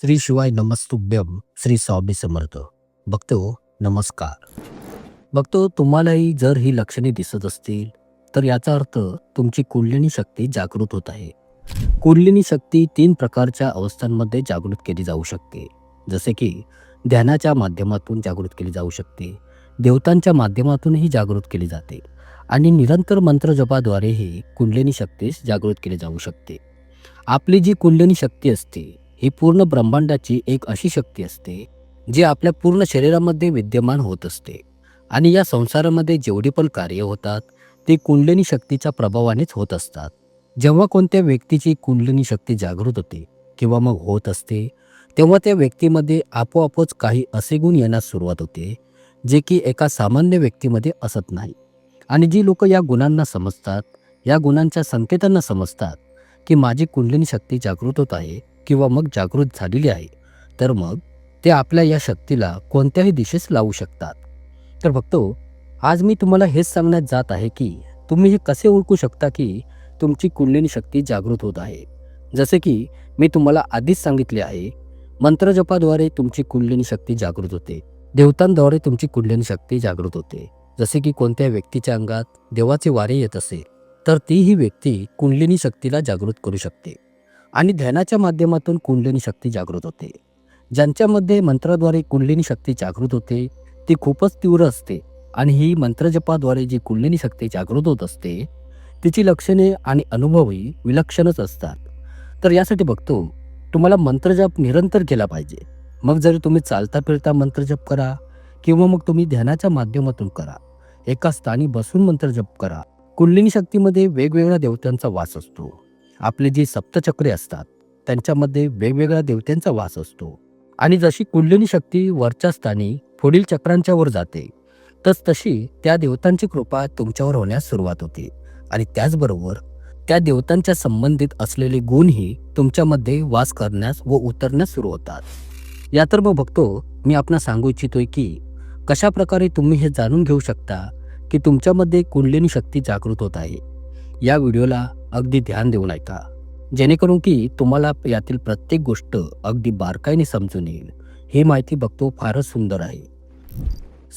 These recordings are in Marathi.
श्री शिवाय नमस्तुभ्यम श्री स्वामी समर्थ. बघतो नमस्कार. बघतो तुम्हालाही जर ही लक्षणे दिसत असतील तर याचा अर्थ तुमची कुंडलिनी शक्ती जागृत होत आहे. कुंडलिनी शक्ती तीन प्रकारच्या अवस्थांमध्ये जागृत केली जाऊ शकते. जसे की ध्यानाच्या माध्यमातून जागृत केली जाऊ शकते देवतांच्या माध्यमातूनही जागृत केली जाते. आणि निरंतर मंत्रजपाद्वारेही कुंडलिनी शक्तीस जागृत केली जाऊ शकते. आपली जी कुंडलिनी शक्ती असते ही पूर्ण ब्रह्मांडाची एक अशी शक्ती असते जी आपल्या पूर्ण शरीरामध्ये विद्यमान होत असते. आणि या संसारामध्ये जेवढी पण कार्य होतात ते कुंडलिनी शक्तीच्या प्रभावानेच होत असतात. जेव्हा कोणत्या व्यक्तीची कुंडलिनी शक्ती जागृत होते किंवा मग होत असते तेव्हा त्या व्यक्तीमध्ये आपोआपच काही असे गुण येण्यास सुरुवात होते जे की एका सामान्य व्यक्तीमध्ये असत नाही. आणि जी लोक या गुणांना समजतात या गुणांच्या संकेतांना समजतात की माझी कुंडलिनी शक्ती जागृत होत आहे किंवा मग जागृत झालेली आहे तर मग ते आपल्या या शक्तीला कोणत्याही दिशेस लावू शकतात. तर बघतो आज मी तुम्हाला हेच सांगण्यात जात आहे की तुम्ही हे कसे ओळखू शकता की तुमची कुंडलिनी शक्ती जागृत होत आहे? जसे की मी तुम्हाला आधीच सांगितले आहे मंत्रजपाद्वारे तुमची कुंडलिनी शक्ती जागृत होते देवतांद्वारे तुमची कुंडलिनी शक्ती जागृत होते. जसे की कोणत्या व्यक्तीच्या अंगात देवाचे वारे येत असेल तर ती ही व्यक्ती कुंडलिनी शक्तीला जागृत करू शकते आणि ध्यानाच्या माध्यमातून कुंडलिनी शक्ती जागृत होते. ज्यांच्यामध्ये मंत्राद्वारे कुंडलिनी शक्ती जागृत होते ती खूपच तीव्र असते आणि ही मंत्रजपाद्वारे जी कुंडलिनी शक्ती जागृत होत असते तिची लक्षणे आणि अनुभवही विलक्षणच असतात. तर यासाठी बघतो तुम्हाला मंत्रजप निरंतर केला पाहिजे. मग जरी तुम्ही चालता फिरता मंत्रजप करा किंवा मग तुम्ही ध्यानाच्या माध्यमातून करा एका स्थानी बसून मंत्र जप करा. कुंडलिनी शक्तीमध्ये वेगवेगळ्या देवतांचा वास असतो. आपले जी सप्तचक्रे असतात त्यांच्यामध्ये वेगवेगळ्या देवतांचा वास असतो. आणि जशी कुंडलिनी शक्ती वरच्या स्थानी पुढील चक्रांच्या वर जाते तस तशी त्या देवतांची कृपा तुमच्यावर होण्यास सुरुवात होते. आणि त्याचबरोबर त्या देवतांच्या संबंधित असलेले गुणही तुमच्यामध्ये वास करण्यास व उतरण्यास सुरू होतात. या तर मग बघतो मी आपण सांगू इच्छितोय की कशा प्रकारे तुम्ही हे जाणून घेऊ शकता की तुमच्यामध्ये कुंडलिनी शक्ती जागृत होत आहे? या व्हिडिओला अगदी ध्यान देऊन ऐका. जेणेकरून की तुम्हाला यातील प्रत्येक गोष्ट अगदी बारकाईने समजून येईल. ही माहिती बघतो फारच सुंदर आहे.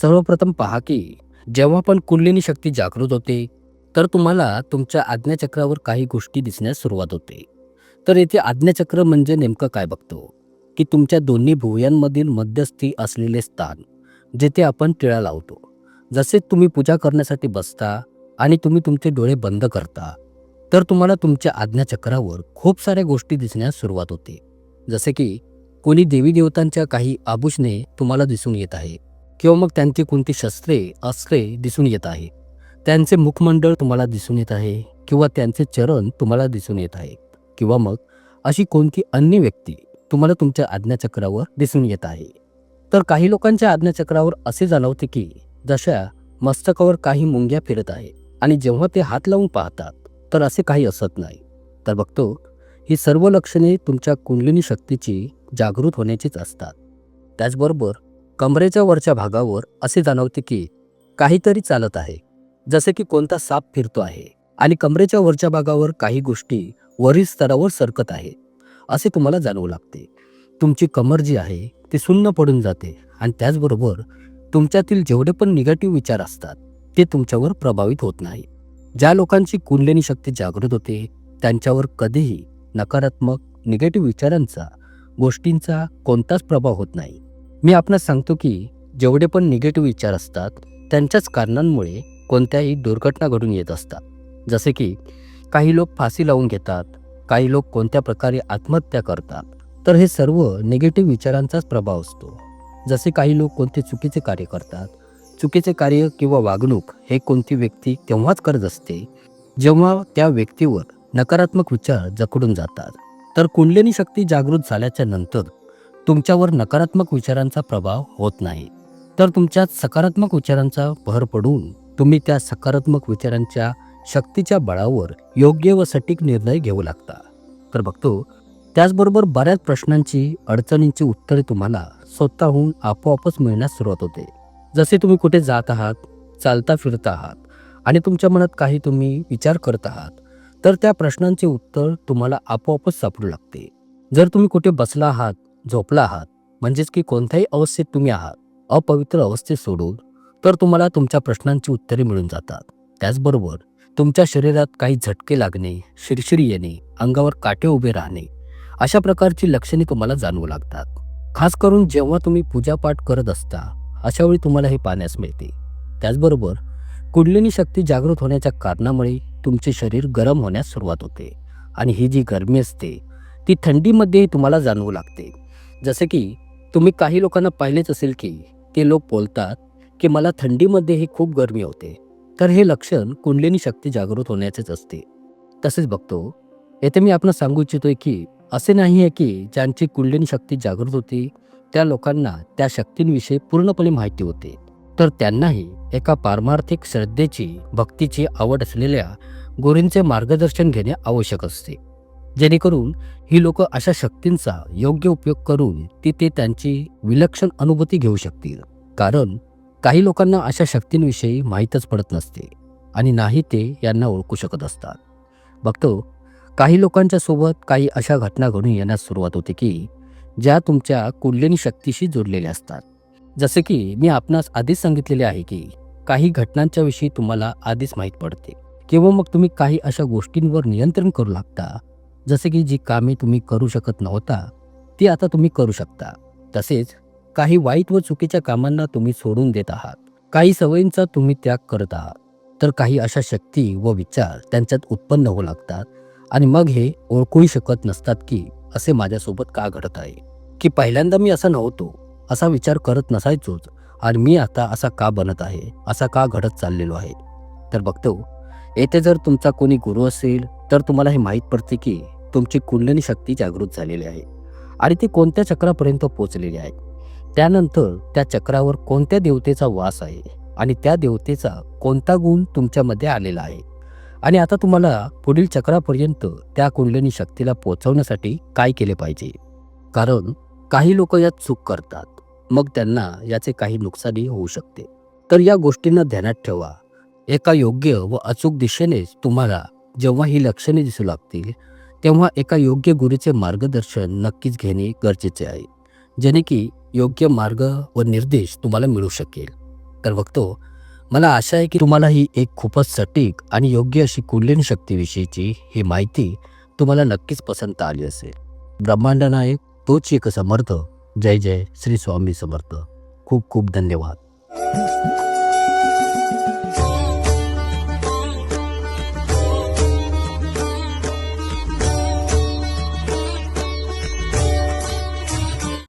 सर्वप्रथम पहा की जेव्हा पण कुंडलिनी शक्ती जागृत होते तर तुम्हाला तुमच्या आज्ञाचक्रावर काही गोष्टी दिसण्यास सुरुवात होते. तर येथे आज्ञाचक्र म्हणजे नेमकं काय बघतो? की तुमच्या दोन्ही भुवयांमधील मध्यस्थी असलेले स्थान. जेथे आपण टिळा लावतो. जसे तुम्ही पूजा करण्यासाठी बसता आणि तुम्ही तुमचे डोळे बंद करता तर तुम्हाला तुमच्या आज्ञाचक्रावर खूप साऱ्या गोष्टी दिसण्यास सुरुवात होते. जसे की कोणी देवी देवतांच्या काही आभूषणे तुम्हाला दिसून येत आहे किंवा मग त्यांची कोणती शस्त्रे अस्त्रे दिसून येत आहे. त्यांचे मुखमंडळ तुम्हाला दिसून येत आहे किंवा त्यांचे चरण तुम्हाला दिसून येत आहे किंवा मग अशी कोणती अन्य व्यक्ती तुम्हाला तुमच्या आज्ञाचक्रावर दिसून येत आहे. तर काही लोकांच्या आज्ञाचक्रावर असे जाणवते की जशा मस्तकावर काही मुंग्या फिरत आहे आणि जेव्हा ते हात लावून पाहतात तर असे काही असत नाही. तर बघतो ही सर्व लक्षणे तुमच्या कुंडलिनी शक्तीची जागृत होण्याचीच असतात. त्याचबरोबर कमरेच्या वरच्या भागावर असे जाणवते की काहीतरी चालत आहे. जसे की कोणता साप फिरतो आहे आणि कमरेच्या वरच्या भागावर काही गोष्टी वरील स्तरावर सरकत आहे असे तुम्हाला जाणवू लागते. तुमची कमर जी आहे ते सुन्न पडून जाते आणि त्याचबरोबर तुमच्यातील जेवढे पण निगेटिव्ह विचार असतात ते तुमच्यावर प्रभावित होत नाही. ज्या लोकांची कुंडलिनी शक्ती जागृत होते त्यांच्यावर कधीही नकारात्मक निगेटिव्ह विचारांचा गोष्टींचा कोणताच प्रभाव होत नाही. मी आपणास सांगतो की जेवढे पण निगेटिव्ह विचार असतात त्यांच्याच कारणांमुळे कोणत्याही दुर्घटना घडून येत असतात. जसे की काही लोक फाशी लावून घेतात काही लोक कोणत्या प्रकारे आत्महत्या करतात तर हे सर्व निगेटिव्ह विचारांचाच प्रभाव असतो. जसे काही लोक कोणते चुकीचे कार्य करतात चुकीचे कार्य किंवा वागणूक हे कोणती व्यक्ती तेव्हाच करत असते जेव्हा त्या व्यक्तीवर नकारात्मक विचार जकडून जातात. तर कुंडलिनी शक्ती जागृत झाल्याच्यानंतर तुमच्यावर नकारात्मक विचारांचा प्रभाव होत नाही. तर तुमच्यात सकारात्मक विचारांचा भर पडून तुम्ही त्या सकारात्मक विचारांच्या शक्तीच्या बळावर योग्य व सटीक निर्णय घेऊ लागता. तर बघतो त्याचबरोबर बऱ्याच प्रश्नांची अडचणींची उत्तरे तुम्हाला स्वतःहून आपोआपच मिळण्यास सुरुवात होते. जसे तुम्ही कुठे जात आहात चालता फिरता आहात आणि तुमच्या मनात काही तुम्ही विचार करत आहात तर त्या प्रश्नांचे उत्तर तुम्हाला आपोआपच सापडू लागते. जर तुम्ही कुठे बसला आहात झोपला आहात म्हणजेच की कोणत्याही अवस्थेत तुम्ही आहात अपवित्र अवस्थेत सोडून तर तुम्हाला तुमच्या प्रश्नांची उत्तरे मिळून जातात. त्याचबरोबर तुमच्या शरीरात काही झटके लागणे शिरशिरी येणे अंगावर काटे उभे राहणे अशा प्रकारची लक्षणे तुम्हाला जाणवू लागतात. खास करून जेव्हा तुम्ही पूजापाठ करत असता अशा वेळी तुम्हाला हे पाहण्यास मिळते. त्याचबरोबर कुंडलिनी शक्ती जागृत होण्याच्या कारणामुळे तुमचे शरीर गरम होण्यास सुरुवात होते आणि ही जी गरमी असते ती थंडीमध्येही तुम्हाला जाणवू लागते. जसे की तुम्ही काही लोकांना पाहिलेच असेल की ते लोक बोलतात की मला थंडीमध्येही खूप गरमी होते. तर हे लक्षण कुंडलिनी शक्ती जागृत होण्याचेच असते. तसेच बघतो येथे मी आपण सांगू इच्छितोय की असे नाही आहे की ज्यांची कुंडलिनी शक्ती जागृत होती त्या लोकांना त्या शक्तींविषयी पूर्णपणे माहिती होते. तर त्यांनाही एका पारमार्थिक श्रद्धेची भक्तीची आवड असलेल्या गुरूंचे मार्गदर्शन घेणे आवश्यक असते. जेणेकरून ही लोक अशा शक्तींचा योग्य उपयोग करून तिथे त्यांची विलक्षण अनुभूती घेऊ शकतील. कारण काही लोकांना अशा शक्तींविषयी माहीतच पडत नसते आणि नाही ते यांना ओळखू शकत असतात. बघतो काही लोकांच्या सोबत काही अशा घटना घडून येण्यास सुरुवात होते की ज्या तुमच्या कुंडलिनी शक्तीशी जोडलेल्या असतात. जसे की मी आपणास आधीच सांगितलेले आहे की काही घटनांच्या विषयी तुम्हाला आधीच माहीत पडते. किंवा मग तुम्ही काही अशा गोष्टींवर नियंत्रण करू लागता. जसे की जी कामे तुम्ही करू शकत नव्हता ती आता तुम्ही करू शकता. तसेच काही वाईट व चुकीच्या कामांना तुम्ही सोडून देत आहात. काही सवयींचा तुम्ही त्याग करत आहात. तर काही अशा शक्ती व विचार त्यांच्यात उत्पन्न होऊ लागतात. आणि मग हे ओळखूही शकत नसतात की असे माझ्यासोबत का घडत आहे. की पहिल्यांदा मी असा नव्हतो असा विचार करत नसायचोच आणि मी आता असा का बनत आहे असा का घडत चाललेलो आहे. तर बघतो येथे जर तुमचा कोणी गुरु असेल तर तुम्हाला हे माहीत पडते की तुमची कुंडली शक्ती जागृत झालेली आहे आणि ती कोणत्या चक्रापर्यंत पोचलेली आहे. त्यानंतर त्या चक्रावर कोणत्या देवतेचा वास आहे आणि त्या देवतेचा कोणता गुण तुमच्यामध्ये आलेला आहे. आणि आता तुम्हाला पुढील चक्रापर्यंत त्या कुंडलिनी शक्तीला पोहोचवण्यासाठी काय केले पाहिजे? कारण काही लोक यात चूक करतात. मग त्यांना याचे काही नुकसानही होऊ शकते. तर या गोष्टींना ध्यानात ठेवा. एका योग्य व अचूक दिशेनेच तुम्हाला जेव्हा ही लक्षणे दिसू लागतील तेव्हा एका योग्य गुरुचे मार्गदर्शन नक्कीच घेणे गरजेचे आहे जेणे की योग्य मार्ग व निर्देश तुम्हाला मिळू शकेल. तर बघतो मला आशा आहे की तुम्हाला ही एक खूपच सटीक आणि योग्य अशी कुंडलिनी शक्तीविषयीची ही माहिती तुम्हाला नक्कीच पसंत आली असेल. ब्रह्मांड नायक तोच एक समर्थ. जय जय श्री स्वामी समर्थ. खूप खूप धन्यवाद.